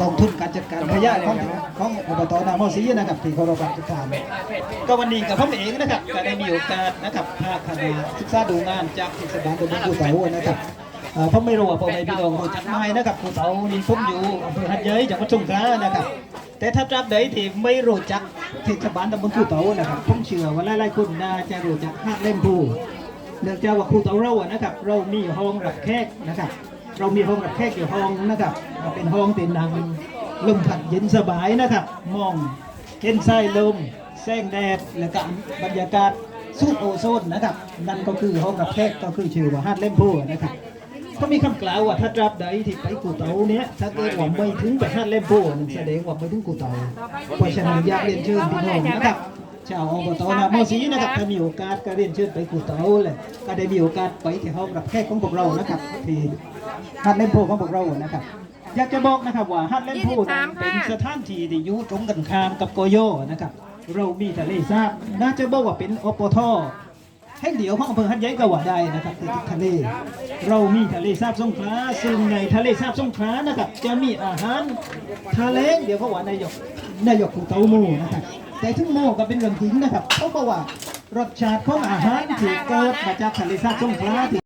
กองทุนการจัดการขยะของของอบตนามอสีนะครับที่เคารพรักทุกท่านก็วันนี้กับผมเองนะครับก็ได้มีโอกาสนะครับพาคณะศึกษาดูงานจากเทศบาลตำบลกูเต๋านะครับเอ่อผมไม่รู้ว่าผมไม่พี่น้องรู้จักไหมนะครับกูเตานี่ผมอยู่อำเภอหัดเย้ยจังหวัดสงขลานะครับ แต่ถ้าจับใดที่ไม่รู้จักเทศบาลตำบลกูเต๋านะครับผมเชื่อว่าหลายๆคนน่าจะรู้จักห้าเล่มผู้เนื่องจากว่าครูเต๋าเราอะนะครับ เรามีห้องรับแขกนะครับ เรามีห้องรับแขกอยู่ห้องนะครับ เป็นห้องเป็นนังลมพัดเย็นสบายนะครับ มองเห็นไส้ลมแสงแดดและก็บรรยากาศสูดโอโซนนะครับ นั่นก็คือห้องรับแขกก็คือชื่อว่าฮาดเล่มพูนะครับก็มีคำกล่าวว่าถ้าตราบใดที่ไปกูเตาเนี้ยถ้าเกิดว่าไม่ถึงไปฮาดเล่มพูนั่นแสดงว่าไม่ถึงกูเตาเพราะฉะนั้นอยากเรียนเชิญพี่น้องนะครับ ชาวอบตนาโมสีนะครับถ้ามีโอกาสก็เรียนเชิญไปกูเตาเลยก็ได้มีโอกาสไปที่ห้องรับแขกของพวกเรานะครับ ที่ฮัดเล่นโพของพวกเรานะครับ อยากจะบอกนะครับว่าฮัดเล่นโพเป็นสถานที่ที่อยู่ตรงกันข้ามกับโกโยนะครับ เรามีทะเลสาบน่าจะบอกว่าเป็นอปทแห่งเดียวของอำเภอหัดใหญ่ก็ว่าได้นะครับที่ติดทะเล เรามีทะเลสาบสงขลาซึ่งในทะเลสาบสงขลานะครับ จะมีอาหารทะเลเดี๋ยวเขาว่านายกนายกกูเตาหมูนะครับ แต่ถึงโมก็เป็นเรื่องจริงนะครับ เพราะว่า รสชาติของอาหารที่เกิดมาจากทะเลสาบสงขลาที่